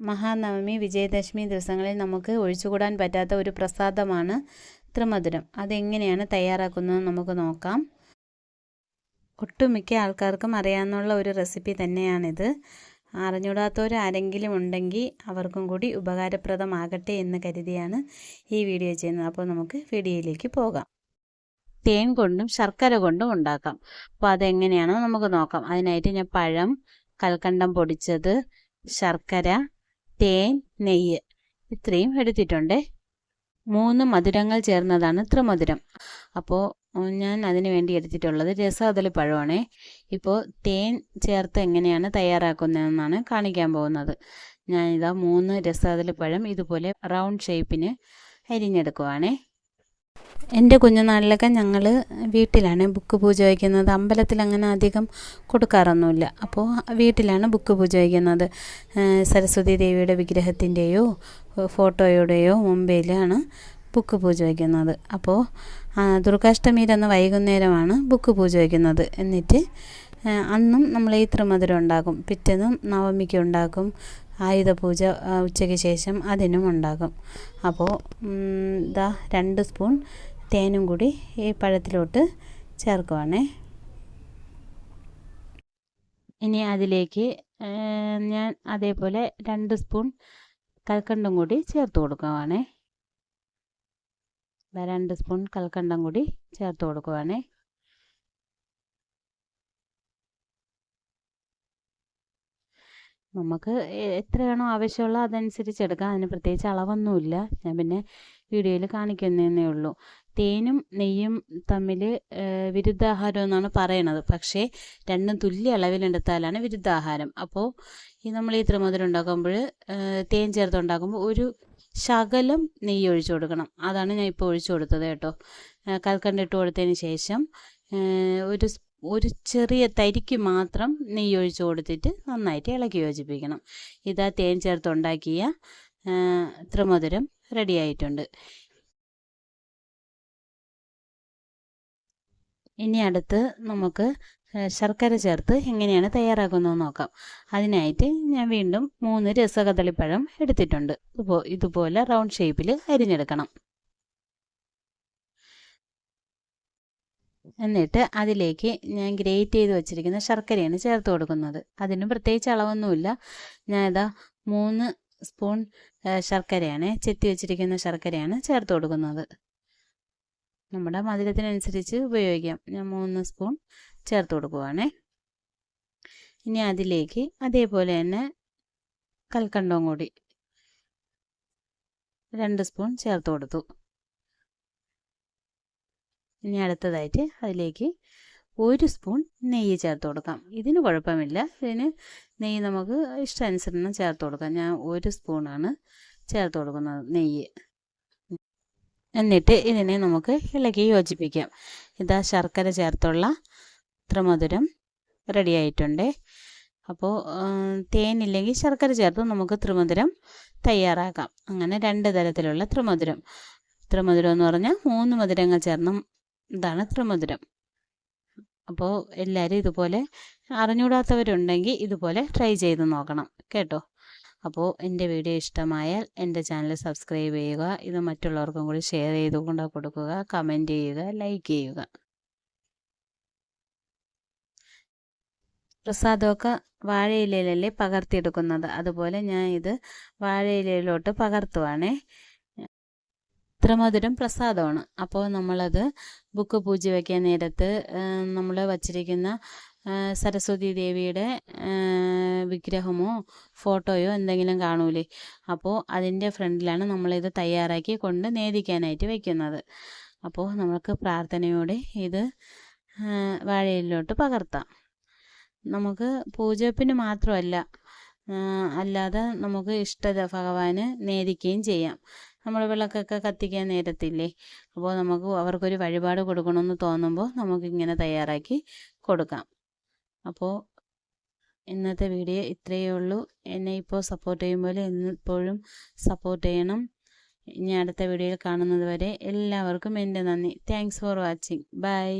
മഹാനവമി വിജയദശമി ദിവസങ്ങളിൽ നമുക്ക് ഒഴിച്ചുകൂടാൻ പറ്റാത്ത ഒരു പ്രസാദമാണ് ത്രിമധുരം. അതെങ്ങനെയാണ് തയ്യാറാക്കുന്നത് നമുക്ക് നോക്കാം. ഒട്ടുമിക്ക ആൾക്കാർക്കും അറിയാവുന്ന ഒരു റെസിപ്പി തന്നെയാണിത്. അറിഞ്ഞൂടാത്തവർ ആരെങ്കിലും ഉണ്ടെങ്കിൽ അവർക്കും കൂടി ഉപകാരപ്രദമാകട്ടെ എന്ന് കരുതിയാണ് ഈ വീഡിയോ ചെയ്യുന്നത്. അപ്പോൾ നമുക്ക് വീഡിയോയിലേക്ക് പോകാം. തേൻ കൊണ്ടും ശർക്കര കൊണ്ടും ഉണ്ടാക്കാം. അപ്പോൾ അതെങ്ങനെയാണോ നമുക്ക് നോക്കാം. അതിനായിട്ട് ഞാൻ പഴം കൽക്കണ്ടം പൊടിച്ചത് ശർക്കര തേൻ നെയ്യ് ഇത്രയും എടുത്തിട്ടുണ്ട്. മൂന്ന് മധുരങ്ങൾ ചേർന്നതാണ് ത്രിമധുരം അപ്പോൾ ഞാൻ അതിന് വേണ്ടി എടുത്തിട്ടുള്ളത് രസകദളി പഴമാണേ. ഇപ്പോൾ തേൻ ചേർത്ത് എങ്ങനെയാണ് തയ്യാറാക്കുന്നതെന്നാണ് കാണിക്കാൻ പോകുന്നത്. ഞാനിതാ മൂന്ന് രസകദളി പഴം ഇതുപോലെ റൗണ്ട് ഷേപ്പിന് അരിഞ്ഞെടുക്കുവാണേ. എന്റെ കുഞ്ഞുനാളിലൊക്കെ ഞങ്ങൾ വീട്ടിലാണ് ബുക്ക് പൂജ വയ്ക്കുന്നത്. അമ്പലത്തിൽ അങ്ങനെ അധികം കൊടുക്കാറൊന്നുമില്ല. അപ്പോൾ വീട്ടിലാണ് ബുക്ക് പൂജ വയ്ക്കുന്നത്. സരസ്വതി ദേവിയുടെ വിഗ്രഹത്തിന്റെയോ ഫോട്ടോയുടെയോ മുമ്പിലാണ് ബുക്ക് പൂജ വയ്ക്കുന്നത്. അപ്പോൾ ദുർഗാഷ്ടമിയിൽ അന്ന് വൈകുന്നേരമാണ് ബുക്ക് പൂജ വയ്ക്കുന്നത്. എന്നിട്ട് അന്നും നമ്മൾ ഈ ത്രിമധുരം ഉണ്ടാക്കും പിറ്റേന്നും നവമിക്ക് ഉണ്ടാക്കും ആയുധ പൂജ ഉച്ചയ്ക്ക് ശേഷം അതിനും ഉണ്ടാകും. അപ്പോൾ ഇതാ രണ്ട് സ്പൂൺ തേനും കൂടി ഈ പഴത്തിലോട്ട് ചേർക്കുവാണേ. ഇനി അതിലേക്ക് ഞാൻ അതേപോലെ രണ്ട് സ്പൂൺ കൽക്കണ്ടം കൂടി ചേർത്ത് കൊടുക്കുവാണേ. രണ്ട് സ്പൂൺ കൽക്കണ്ടം കൂടി ചേർത്ത് കൊടുക്കുവാണേ. നമുക്ക് എത്രയാണോ ആവശ്യമുള്ള അതനുസരിച്ച് എടുക്കാം. അതിന് പ്രത്യേകിച്ച് അളവൊന്നുമില്ല. ഞാൻ പിന്നെ വീഡിയോയിൽ കാണിക്കുന്നതേ ഉള്ളൂ. തേനും നെയ്യും തമ്മിൽ വിരുദ്ധാഹാരം എന്നാണ് പറയണത്. പക്ഷേ രണ്ടും തുല്യ അളവിലെടുത്താലാണ് വിരുദ്ധാഹാരം. അപ്പോൾ ഈ നമ്മൾ ഈ ത്രിമധുരം ഉണ്ടാക്കുമ്പോൾ തേൻ ചേർത്ത് ഉണ്ടാക്കുമ്പോൾ ഒരു ശകലം നെയ്യ് ഒഴിച്ചു കൊടുക്കണം. അതാണ് ഞാൻ ഇപ്പോൾ ഒഴിച്ചു കൊടുത്തത് കേട്ടോ. കൽക്കണ്ടിട്ട് കൊടുത്തതിന് ശേഷം ഒരു ഒരു ചെറിയ തരിക്ക് മാത്രം നെയ്യ് ഒഴിച്ച് കൊടുത്തിട്ട് നന്നായിട്ട് ഇളക്കി യോജിപ്പിക്കണം. ഇതാ തേൻ ചേർത്തുണ്ടാക്കിയ ത്രിമധുരം റെഡി ആയിട്ടുണ്ട്. ഇനി അടുത്ത് നമുക്ക് ശർക്കര ചേർത്ത് എങ്ങനെയാണ് തയ്യാറാക്കുന്നത് നോക്കാം. അതിനായിട്ട് ഞാൻ വീണ്ടും മൂന്ന് രസകദളിപ്പഴം എടുത്തിട്ടുണ്ട്. ഇപ്പോൾ ഇതുപോലെ റൗണ്ട് ഷേപ്പിൽ അരിഞ്ഞെടുക്കണം. എന്നിട്ട് അതിലേക്ക് ഞാൻ ഗ്രേറ്റ് ചെയ്ത് വെച്ചിരിക്കുന്ന ശർക്കരയാണ് ചേർത്ത് കൊടുക്കുന്നത്. അതിന് പ്രത്യേകിച്ച് അളവൊന്നുമില്ല. ഞാൻ ഇതാ മൂന്ന് സ്പൂൺ ശർക്കരയാണ് ചെത്തി വെച്ചിരിക്കുന്ന ശർക്കരയാണ് ചേർത്ത് കൊടുക്കുന്നത്. നമ്മുടെ മധുരത്തിനനുസരിച്ച് ഉപയോഗിക്കാം. ഞാൻ മൂന്ന് സ്പൂൺ ചേർത്ത് കൊടുക്കുവാണേ. ഇനി അതിലേക്ക് അതേപോലെ തന്നെ കൽക്കണ്ടവും കൂടി രണ്ട് സ്പൂൺ ചേർത്ത് കൊടുത്തു. ഇനി അടുത്തതായിട്ട് അതിലേക്ക് ഒരു സ്പൂൺ നെയ്യ് ചേർത്ത് കൊടുക്കാം. ഇതിന് കുഴപ്പമില്ല. ഇതിന് നെയ്യ് നമുക്ക് ഇഷ്ടാനുസരണം ചേർത്ത് കൊടുക്കാം. ഞാൻ ഒരു സ്പൂണാണ് ചേർത്ത് കൊടുക്കുന്നത് നെയ്യ്. എന്നിട്ട് ഇതിനെ നമുക്ക് ഇളക്കി യോജിപ്പിക്കാം. ഇതാ ശർക്കര ചേർത്തുള്ള ത്രിമധുരം റെഡി ആയിട്ടുണ്ട്. അപ്പോൾ തേനില്ലെങ്കിൽ ശർക്കര ചേർത്ത് നമുക്ക് ത്രിമധുരം തയ്യാറാക്കാം. അങ്ങനെ രണ്ട് തരത്തിലുള്ള ത്രിമധുരം. ത്രിമധുരം എന്ന് പറഞ്ഞാൽ മൂന്ന് മധുരങ്ങൾ ചേർന്ന ഇതാണ് ത്രിമധുരം. അപ്പോൾ എല്ലാവരും ഇതുപോലെ അറിഞ്ഞുകൂടാത്തവരുണ്ടെങ്കിൽ ഇതുപോലെ ട്രൈ ചെയ്ത് നോക്കണം കേട്ടോ? അപ്പോൾ എന്റെ വീഡിയോ ഇഷ്ടമായാൽ എന്റെ ചാനൽ സബ്സ്ക്രൈബ് ചെയ്യുക ഇത് മറ്റുള്ളവർക്കും കൂടി ഷെയർ ചെയ്ത് കൊണ്ട് കൊടുക്കുക കമന്റ് ചെയ്യുക ലൈക്ക് ചെയ്യുക. പ്രസാദമൊക്കെ വാഴയിലയിലല്ലേ പകർത്തിയെടുക്കുന്നത്? അതുപോലെ ഞാൻ ഇത് വാഴയിലയിലോട്ട് പകർത്തുവാണേ. ത്രിമധുരം പ്രസാദമാണ്. അപ്പോൾ നമ്മളത് ബുക്ക് പൂജ വയ്ക്കാൻ നേരത്ത് നമ്മൾ വച്ചിരിക്കുന്ന സരസ്വതി ദേവിയുടെ വിഗ്രഹമോ ഫോട്ടോയോ എന്തെങ്കിലും കാണൂലേ? അപ്പോൾ അതിന്റെ ഫ്രണ്ടിലാണ് നമ്മളിത് തയ്യാറാക്കി കൊണ്ട് നേദിക്കാനായിട്ട് വയ്ക്കുന്നത് അപ്പോൾ നമുക്ക് പ്രാർത്ഥനയോടെ ഇത് വാഴയിലോട്ട് പകർത്താം. നമുക്ക് പൂജപ്പിന് മാത്രമല്ല അല്ലാതെ നമുക്ക് ഇഷ്ട ഭഗവാന് നേദിക്കുകയും ചെയ്യാം. നമ്മൾ വിളക്കൊക്കെ കത്തിക്കാൻ നേരത്തില്ലേ? അപ്പോൾ നമുക്ക് അവർക്കൊരു വഴിപാട് കൊടുക്കണമെന്ന് തോന്നുമ്പോൾ നമുക്കിങ്ങനെ തയ്യാറാക്കി കൊടുക്കാം. അപ്പോൾ ഇന്നത്തെ വീഡിയോ ഇത്രയേ ഉള്ളൂ. എന്നെ ഇപ്പോൾ സപ്പോർട്ട് ചെയ്യുമ്പോൾ എപ്പോഴും സപ്പോർട്ട് ചെയ്യണം. ഇനി അടുത്ത വീഡിയോയിൽ കാണുന്നത് വരെ എല്ലാവർക്കും എന്റെ നന്ദി. Thanks for watching bye